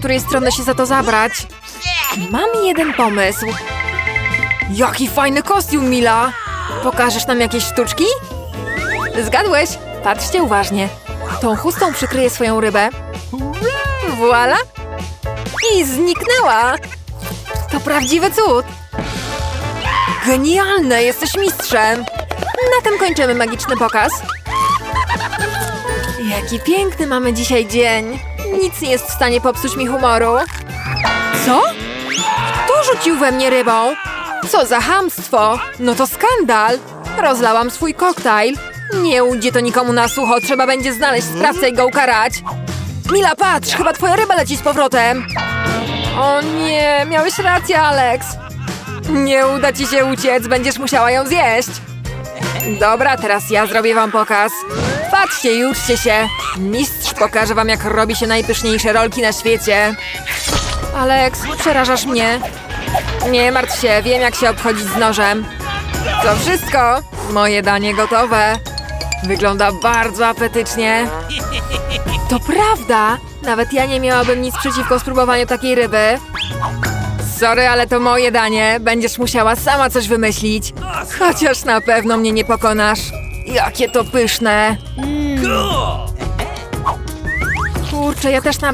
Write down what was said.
której strony się za to zabrać. Mam jeden pomysł. Jaki fajny kostium, Mila! Pokażesz nam jakieś sztuczki? Zgadłeś! Patrzcie uważnie. Tą chustą przykryję swoją rybę. Voila! I zniknęła! To prawdziwy cud! Genialne! Jesteś mistrzem! Na tym kończymy magiczny pokaz. Jaki piękny mamy dzisiaj dzień. Nic nie jest w stanie popsuć mi humoru. Co? Kto rzucił we mnie rybą? Co za hamstwo! No to skandal! Rozlałam swój koktajl. Nie ujdzie to nikomu na sucho, trzeba będzie znaleźć sprawcę i go ukarać. Mila, patrz, chyba twoja ryba leci z powrotem. O nie, miałeś rację, Alex. Nie uda ci się uciec, będziesz musiała ją zjeść. Dobra, teraz ja zrobię wam pokaz. Patrzcie i się. Mistrz pokaże wam, jak robi się najpyszniejsze rolki na świecie. Alex, przerażasz mnie. Nie martw się, wiem jak się obchodzić z nożem. To wszystko. Moje danie gotowe. Wygląda bardzo apetycznie. To prawda! Nawet ja nie miałabym nic przeciwko spróbowaniu takiej ryby. Sorry, ale to moje danie. Będziesz musiała sama coś wymyślić. Chociaż na pewno mnie nie pokonasz. Jakie to pyszne. Kurczę, ja też nabrałam.